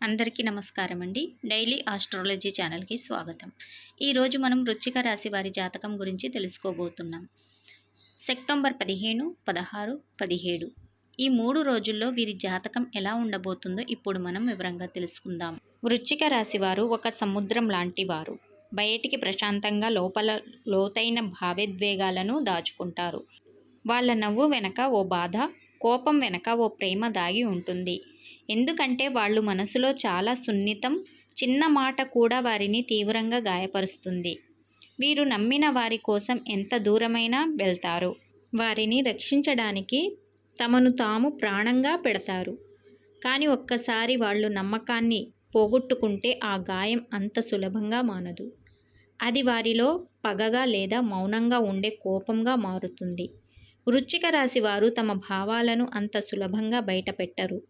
అందరికీ నమస్కారం అండి డైలీ ఆస్ట్రాలజీ ఛానల్కి స్వాగతం. ఈరోజు మనం వృచ్చిక రాశి వారి జాతకం గురించి తెలుసుకోబోతున్నాం. సెప్టెంబర్ పదిహేను పదహారు పదిహేడు. ఈ మూడు రోజుల్లో వీరి జాతకం ఎలా ఉండబోతుందో ఇప్పుడు మనం వివరంగా తెలుసుకుందాం. వృచ్చిక రాశి వారు ఒక సముద్రం లాంటి వారు. బయటికి ప్రశాంతంగా లోపల లోతైన భావోద్వేగాలను దాచుకుంటారు. వాళ్ళ నవ్వు వెనక ఓ బాధ కోపం వెనక ఓ ప్రేమ దాగి ఉంటుంది. ఎందుకంటే వాళ్ళు మనసులో చాలా సున్నితం చిన్న మాట కూడా వారిని తీవ్రంగా గాయపరుస్తుంది. వీరు నమ్మిన వారి కోసం ఎంత దూరమైనా వెళ్తారు. వారిని రక్షించడానికి తమను తాము ప్రాణంగా పెడతారు. కానీ ఒక్కసారి వాళ్ళు నమ్మకాన్ని పోగొట్టుకుంటే ఆ గాయం అంత సులభంగా మానదు. అది వారిలో పగగా లేదా మౌనంగా ఉండే కోపంగా మారుతుంది. వృచ్చిక రాశి వారు తమ భావాలను అంత సులభంగా బయటపెట్టరు.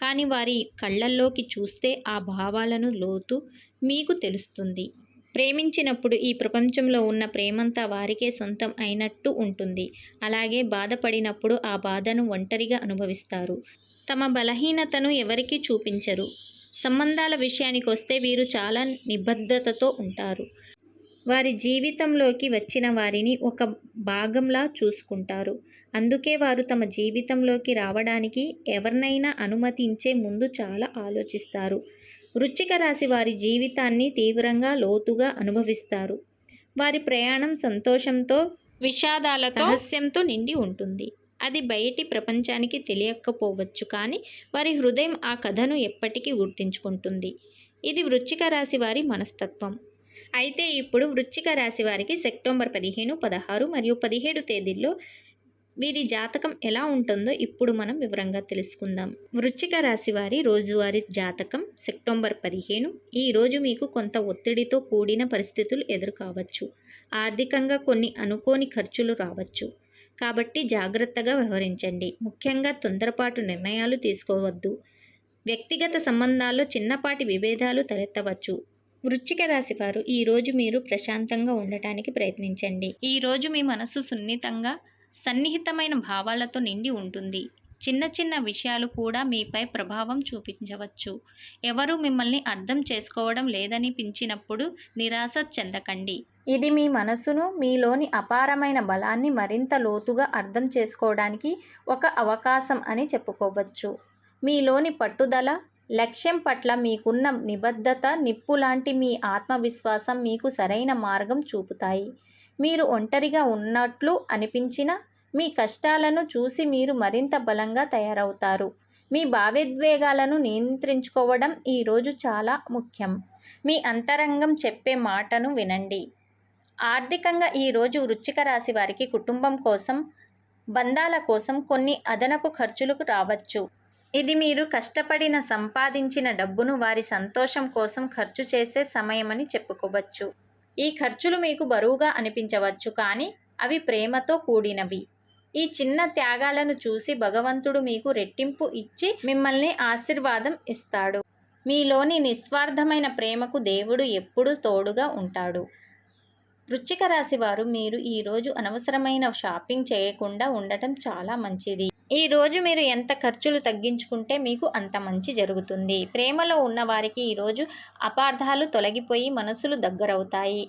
కానీ వారి కళ్ళల్లోకి చూస్తే ఆ భావాలను లోతు మీకు తెలుస్తుంది. ప్రేమించినప్పుడు ఈ ప్రపంచంలో ఉన్న ప్రేమంతా వారికే సొంతం అయినట్టు ఉంటుంది. అలాగే బాధపడినప్పుడు ఆ బాధను ఒంటరిగా అనుభవిస్తారు. తమ బలహీనతను ఎవరికీ చూపించరు. సంబంధాల విషయానికి వస్తే వీరు చాలా నిబద్ధతతో ఉంటారు. వారి జీవితంలోకి వచ్చిన వారిని ఒక భాగంలా చూసుకుంటారు. అందుకే వారు తమ జీవితంలోకి రావడానికి ఎవరినైనా అనుమతించే ముందు చాలా ఆలోచిస్తారు. వృశ్చిక రాశి వారి జీవితాన్ని తీవ్రంగా లోతుగా అనుభవిస్తారు. వారి ప్రయాణం సంతోషంతో విషాదాలతో రహస్యంతో నిండి ఉంటుంది. అది బయటి ప్రపంచానికి తెలియకపోవచ్చు కానీ వారి హృదయం ఆ కథను ఎప్పటికీ గుర్తించుకుంటుంది. ఇది వృశ్చిక రాశి వారి మనస్తత్వం. అయితే ఇప్పుడు వృశ్చిక రాశి వారికి సెప్టెంబర్ పదిహేను పదహారు మరియు పదిహేడు తేదీల్లో వీరి జాతకం ఎలా ఉంటుందో ఇప్పుడు మనం వివరంగా తెలుసుకుందాం. వృశ్చిక రాశి వారి రోజువారీ జాతకం సెప్టెంబర్ పదిహేను. ఈ రోజు మీకు కొంత ఒత్తిడితో కూడిన పరిస్థితులు ఎదురు కావచ్చు ఆర్థికంగా కొన్ని అనుకోని ఖర్చులు రావచ్చు. కాబట్టి జాగ్రత్తగా వ్యవహరించండి. ముఖ్యంగా తొందరపాటు నిర్ణయాలు తీసుకోవద్దు. వ్యక్తిగత సంబంధాల్లో చిన్నపాటి విభేదాలు తలెత్తవచ్చు. వృశ్చిక రాశి వారు ఈరోజు మీరు ప్రశాంతంగా ఉండటానికి ప్రయత్నించండి. ఈరోజు మీ మనసు సున్నితంగా సన్నిహితమైన భావాలతో నిండి ఉంటుంది. చిన్న చిన్న విషయాలు కూడా మీపై ప్రభావం చూపించవచ్చు. ఎవరు మిమ్మల్ని అర్థం చేసుకోవడం లేదనిపించినప్పుడు నిరాశ చెందకండి. ఇది మీ మనసును మీలోని అపారమైన బలాన్ని మరింత లోతుగా అర్థం చేసుకోవడానికి ఒక అవకాశం అని చెప్పుకోవచ్చు. మీలోని పట్టుదల లక్ష్యం పట్ల మీకున్న నిబద్ధత నిప్పు లాంటి మీ ఆత్మవిశ్వాసం మీకు సరైన మార్గం చూపుతాయి. మీరు ఒంటరిగా ఉన్నట్లు అనిపించిన మీ కష్టాలను చూసి మీరు మరింత బలంగా తయారవుతారు. మీ భావోద్వేగాలను నియంత్రించుకోవడం ఈరోజు చాలా ముఖ్యం. మీ అంతరంగం చెప్పే మాటను వినండి. ఆర్థికంగా ఈరోజు వృచ్చిక రాశి వారికి కుటుంబం కోసం బంధాల కోసం కొన్ని అదనపు ఖర్చులకు రావచ్చు. ఇది మీరు కష్టపడిన సంపాదించిన డబ్బును వారి సంతోషం కోసం ఖర్చు చేసే సమయమని చెప్పుకోవచ్చు. ఈ ఖర్చులు మీకు బరువుగా అనిపించవచ్చు కానీ అవి ప్రేమతో కూడినవి. ఈ చిన్న త్యాగాలను చూసి భగవంతుడు మీకు రెట్టింపు ఇచ్చి మిమ్మల్ని ఆశీర్వాదం ఇస్తాడు. మీలోని నిస్వార్థమైన ప్రేమకు దేవుడు ఎప్పుడూ తోడుగా ఉంటాడు. వృశ్చిక రాశి వారు మీరు ఈరోజు అనవసరమైన షాపింగ్ చేయకుండా ఉండటం చాలా మంచిది. ఈరోజు మీరు ఎంత ఖర్చులు తగ్గించుకుంటే మీకు అంత మంచి జరుగుతుంది. ప్రేమలో ఉన్నవారికి ఈరోజు అపార్థాలు తొలగిపోయి మనసులు దగ్గరవుతాయి.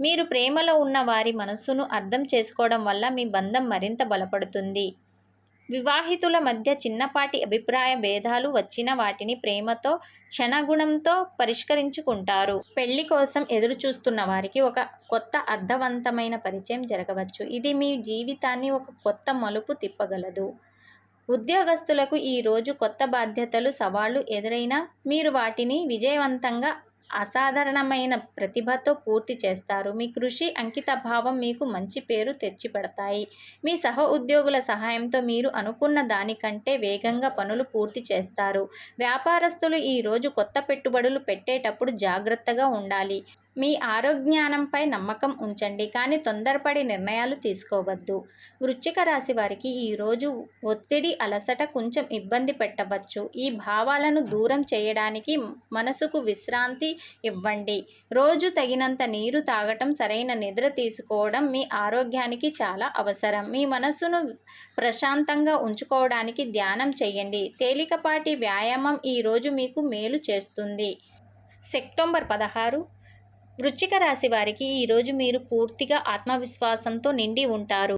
మీరు ప్రేమలో ఉన్న వారి మనస్సును అర్థం చేసుకోవడం వల్ల మీ బంధం మరింత బలపడుతుంది. వివాహితుల మధ్య చిన్నపాటి అభిప్రాయ భేదాలు వచ్చిన వాటిని ప్రేమతో క్షణగుణంతో పరిష్కరించుకుంటారు. పెళ్ళి కోసం ఎదురు చూస్తున్న వారికి ఒక కొత్త అర్థవంతమైన పరిచయం జరగవచ్చు. ఇది మీ జీవితాన్ని ఒక కొత్త మలుపు తిప్పగలదు. ఉద్యోగస్తులకు ఈరోజు కొత్త బాధ్యతలు సవాళ్ళు ఎదురైనా మీరు వాటిని విజయవంతంగా అసాధారణమైన ప్రతిభతో పూర్తి చేస్తారు. మీ కృషి అంకిత భావం మీకు మంచి పేరు తెచ్చిపెడతాయి. మీ సహ ఉద్యోగుల సహాయంతో మీరు అనుకున్న దానికంటే వేగంగా పనులు పూర్తి చేస్తారు. వ్యాపారస్తులు ఈరోజు కొత్త పెట్టుబడులు పెట్టేటప్పుడు జాగ్రత్తగా ఉండాలి. మీ ఆరోగ్యానంపై నమ్మకం ఉంచండి కానీ తొందరపడి నిర్ణయాలు తీసుకోవద్దు. వృశ్చిక రాశి వారికి ఈరోజు ఒత్తిడి అలసట కొంచెం ఇబ్బంది పెట్టవచ్చు. ఈ భావాలను దూరం చేయడానికి మనసుకు విశ్రాంతి ఇవ్వండి. రోజు తగినంత నీరు తాగటం సరైన నిద్ర తీసుకోవడం మీ ఆరోగ్యానికి చాలా అవసరం. మీ మనసును ప్రశాంతంగా ఉంచుకోవడానికి ధ్యానం చేయండి. తేలికపాటి వ్యాయామం ఈరోజు మీకు మేలు చేస్తుంది. సెప్టెంబర్ పదహారు వృశ్చిక రాశి వారికి ఈరోజు మీరు పూర్తిగా ఆత్మవిశ్వాసంతో నిండి ఉంటారు.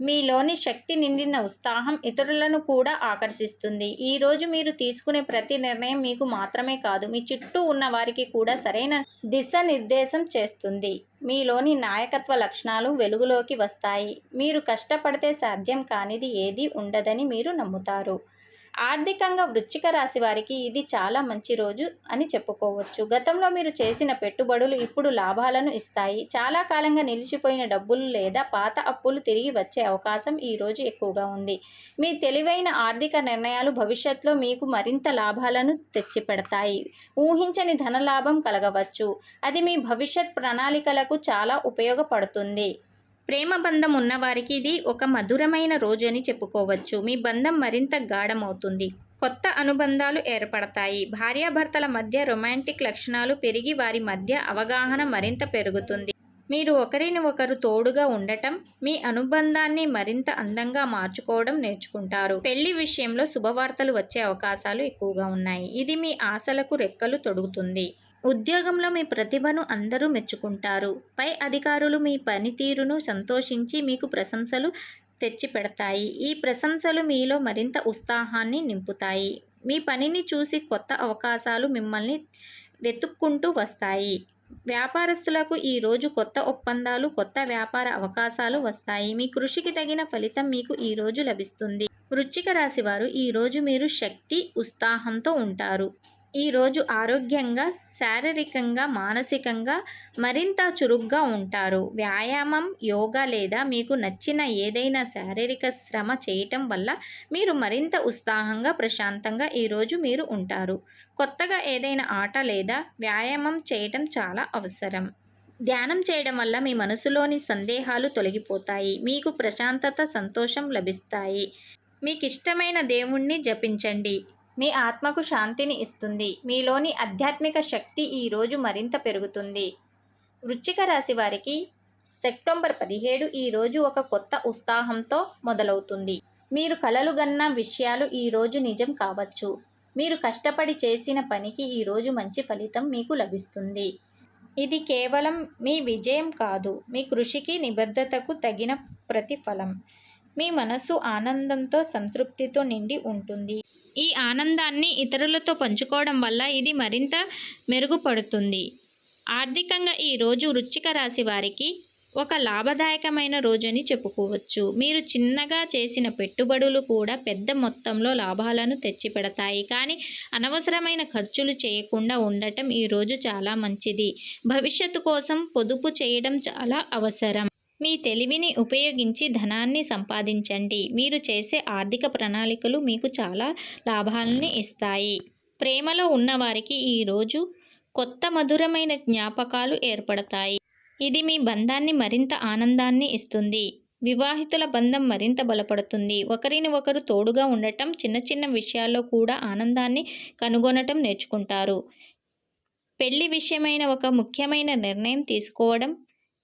మీలోని శక్తి నిండిన ఉత్సాహం ఇతరులను కూడా ఆకర్షిస్తుంది. ఈరోజు మీరు తీసుకునే ప్రతి నిర్ణయం మీకు మాత్రమే కాదు మీ చుట్టూ ఉన్న వారికి కూడా సరైన దిశానిర్దేశం చేస్తుంది. మీలోని నాయకత్వ లక్షణాలు వెలుగులోకి వస్తాయి. మీరు కష్టపడితే సాధ్యం కానిది ఏదీ ఉండదని మీరు నమ్ముతారు. ఆర్థికంగా వృశ్చిక రాశి వారికి ఇది చాలా మంచి రోజు అని చెప్పుకోవచ్చు. గతంలో మీరు చేసిన పెట్టుబడులు ఇప్పుడు లాభాలను ఇస్తాయి. చాలా కాలంగా నిలిచిపోయిన డబ్బులు లేదా పాత అప్పులు తిరిగి వచ్చే అవకాశం ఈ రోజు ఎక్కువగా ఉంది. మీ తెలివైన ఆర్థిక నిర్ణయాలు భవిష్యత్తులో మీకు మరింత లాభాలను తెచ్చిపెడతాయి. ఊహించని ధనలాభం కలగవచ్చు. అది మీ భవిష్యత్ ప్రణాళికలకు చాలా ఉపయోగపడుతుంది. ప్రేమ బంధం ఉన్నవారికి ఇది ఒక మధురమైన రోజు అని చెప్పుకోవచ్చు. మీ బంధం మరింత గాఢమవుతుంది. కొత్త అనుబంధాలు ఏర్పడతాయి. భార్యాభర్తల మధ్య రొమాంటిక్ లక్షణాలు పెరిగి వారి మధ్య అవగాహన మరింత పెరుగుతుంది. మీరు ఒకరిని ఒకరు తోడుగా ఉండటం మీ అనుబంధాన్ని మరింత అందంగా మార్చుకోవడం నేర్చుకుంటారు. పెళ్ళి విషయంలో శుభవార్తలు వచ్చే అవకాశాలు ఎక్కువగా ఉన్నాయి. ఇది మీ ఆశలకు రెక్కలు తొడుగుతుంది. ఉద్యోగంలో మీ ప్రతిభను అందరూ మెచ్చుకుంటారు. పై అధికారులు మీ పనితీరును సంతోషించి మీకు ప్రశంసలు తెచ్చిపెడతాయి. ఈ ప్రశంసలు మీలో మరింత ఉత్సాహాన్ని నింపుతాయి. మీ పనిని చూసి కొత్త అవకాశాలు మిమ్మల్ని వెతుక్కుంటూ వస్తాయి. వ్యాపారస్తులకు ఈరోజు కొత్త ఒప్పందాలు కొత్త వ్యాపార అవకాశాలు వస్తాయి. మీ కృషికి తగిన ఫలితం మీకు ఈరోజు లభిస్తుంది. వృశ్చిక రాశి వారు ఈరోజు మీరు శక్తి ఉత్సాహంతో ఉంటారు. ఈరోజు ఆరోగ్యంగా శారీరకంగా మానసికంగా మరింత చురుగ్గా ఉంటారు. వ్యాయామం యోగా లేదా మీకు నచ్చిన ఏదైనా శారీరక శ్రమ చేయటం వల్ల మీరు మరింత ఉత్సాహంగా ప్రశాంతంగా ఈరోజు మీరు ఉంటారు. కొత్తగా ఏదైనా ఆట లేదా వ్యాయామం చేయటం చాలా అవసరం. ధ్యానం చేయడం వల్ల మీ మనసులోని సందేహాలు తొలగిపోతాయి. మీకు ప్రశాంతత సంతోషం లభిస్తాయి. మీకు ఇష్టమైన దేవుణ్ణి జపించండి. మీ ఆత్మకు శాంతిని ఇస్తుంది. మీలోని ఆధ్యాత్మిక శక్తి ఈరోజు మరింత పెరుగుతుంది. వృశ్చిక రాశి వారికి సెప్టెంబర్ పదిహేడు ఈరోజు ఒక కొత్త ఉత్సాహంతో మొదలవుతుంది. మీరు కలలుగన్న విషయాలు ఈరోజు నిజం కావచ్చు. మీరు కష్టపడి చేసిన పనికి ఈరోజు మంచి ఫలితం మీకు లభిస్తుంది. ఇది కేవలం మీ విజయం కాదు. మీ కృషికి నిబద్ధతకు తగిన ప్రతిఫలం. మీ మనసు ఆనందంతో సంతృప్తితో నిండి ఉంటుంది. ఈ ఆనందాన్ని ఇతరులతో పంచుకోవడం వల్ల ఇది మరింత మెరుగుపడుతుంది. ఆర్థికంగా ఈరోజు వృచ్చిక రాశి వారికి ఒక లాభదాయకమైన రోజు అని చెప్పుకోవచ్చు. మీరు చిన్నగా చేసిన పెట్టుబడులు కూడా పెద్ద మొత్తంలో లాభాలను తెచ్చిపెడతాయి. కానీ అనవసరమైన ఖర్చులు చేయకుండా ఉండటం ఈరోజు చాలా మంచిది. భవిష్యత్తు కోసం పొదుపు చేయడం చాలా అవసరం. మీ తెలివిని ఉపయోగించి ధనాన్ని సంపాదించండి. మీరు చేసే ఆర్థిక ప్రణాళికలు మీకు చాలా లాభాలని ఇస్తాయి. ప్రేమలో ఉన్నవారికి ఈరోజు కొత్త మధురమైన జ్ఞాపకాలు ఏర్పడతాయి. ఇది మీ బంధాన్ని మరింత ఆనందాన్ని ఇస్తుంది. వివాహితుల బంధం మరింత బలపడుతుంది. ఒకరిని ఒకరు తోడుగా ఉండటం చిన్న చిన్న విషయాల్లో కూడా ఆనందాన్ని కనుగొనటం నేర్చుకుంటారు. పెళ్ళి విషయమైన ఒక ముఖ్యమైన నిర్ణయం తీసుకోవడం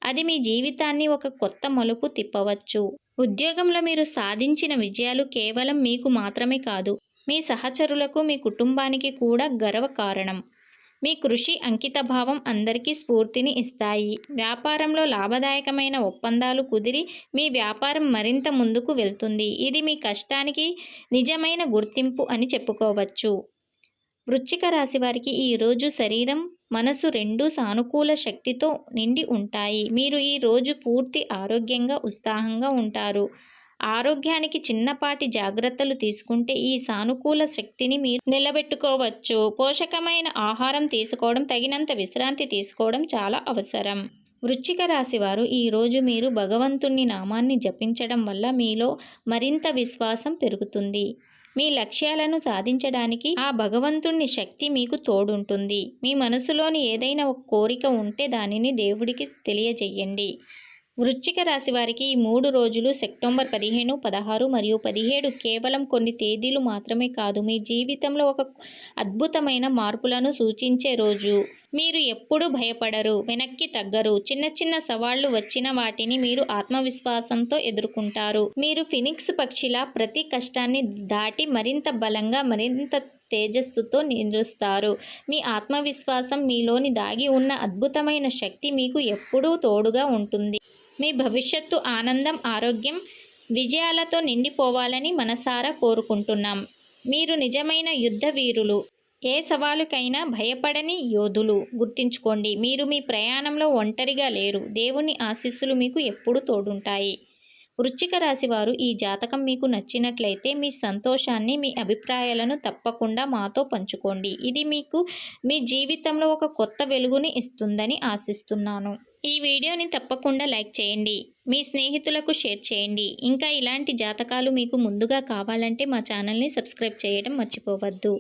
అది మీ జీవితాన్ని ఒక కొత్త మలుపు తిప్పవచ్చు. ఉద్యోగంలో మీరు సాధించిన విజయాలు కేవలం మీకు మాత్రమే కాదు మీ సహచరులకు మీ కుటుంబానికి కూడా గర్వ కారణం. మీ కృషి అంకితభావం అందరికీ స్ఫూర్తిని ఇస్తాయి. వ్యాపారంలో లాభదాయకమైన ఒప్పందాలు కుదిరి మీ వ్యాపారం మరింత ముందుకు వెళ్తుంది. ఇది మీ కష్టానికి నిజమైన గుర్తింపు అని చెప్పుకోవచ్చు. వృశ్చిక రాశి వారికి ఈరోజు శరీరం మనసు రెండూ సానుకూల శక్తితో నిండి ఉంటాయి. మీరు ఈ రోజు పూర్తి ఆరోగ్యంగా ఉత్సాహంగా ఉంటారు. ఆరోగ్యానికి చిన్నపాటి జాగ్రత్తలు తీసుకుంటే ఈ సానుకూల శక్తిని మీరు నిలబెట్టుకోవచ్చు. పోషకమైన ఆహారం తీసుకోవడం తగినంత విశ్రాంతి తీసుకోవడం చాలా అవసరం. వృశ్చిక రాశి వారు ఈరోజు మీరు భగవంతుని నామాన్ని జపించడం వల్ల మీలో మరింత విశ్వాసం పెరుగుతుంది. మీ లక్ష్యాలను సాధించడానికి ఆ భగవంతుని శక్తి మీకు తోడుంటుంది. మీ మనసులోని ఏదైనా ఒక కోరిక ఉంటే దానిని దేవుడికి తెలియజేయండి. వృశ్చిక రాశి వారికి ఈ మూడు రోజులు సెప్టెంబర్ పదిహేను పదహారు మరియు పదిహేడు కేవలం కొన్ని తేదీలు మాత్రమే కాదు. మీ జీవితంలో ఒక అద్భుతమైన మార్పులను సూచించే రోజు. మీరు ఎప్పుడూ భయపడరు వెనక్కి తగ్గరు. చిన్న చిన్న సవాళ్ళు వచ్చిన వాటిని మీరు ఆత్మవిశ్వాసంతో ఎదుర్కొంటారు. మీరు ఫినిక్స్ పక్షిలా ప్రతి కష్టాన్ని దాటి మరింత బలంగా మరింత తేజస్సుతో నిలుస్తారు. మీ ఆత్మవిశ్వాసం మీలోని దాగి ఉన్న అద్భుతమైన శక్తి మీకు ఎప్పుడూ తోడుగా ఉంటుంది. మీ భవిష్యత్తు ఆనందం ఆరోగ్యం విజయాలతో నిండిపోవాలని మనసారా కోరుకుంటున్నాం. మీరు నిజమైన యుద్ధ వీరులు. ఏ సవాలుకైనా భయపడని యోధులు. గుర్తుంచుకోండి మీరు మీ ప్రయాణంలో ఒంటరిగా లేరు. దేవుని ఆశీస్సులు మీకు ఎప్పుడూ తోడుంటాయి. వృశ్చిక రాశి వారు ఈ జాతకం మీకు నచ్చినట్లయితే మీ సంతోషాన్ని మీ అభిప్రాయాలను తప్పకుండా మాతో పంచుకోండి. ఇది మీకు మీ జీవితంలో ఒక కొత్త వెలుగుని ఇస్తుందని ఆశిస్తున్నాను. ఈ వీడియోని తప్పకుండా లైక్ చేయండి. మీ స్నేహితులకు షేర్ చేయండి. ఇంకా ఇలాంటి జాతకాలు మీకు ముందుగా కావాలంటే మా ఛానల్ని సబ్స్క్రైబ్ చేయడం మర్చిపోవద్దు.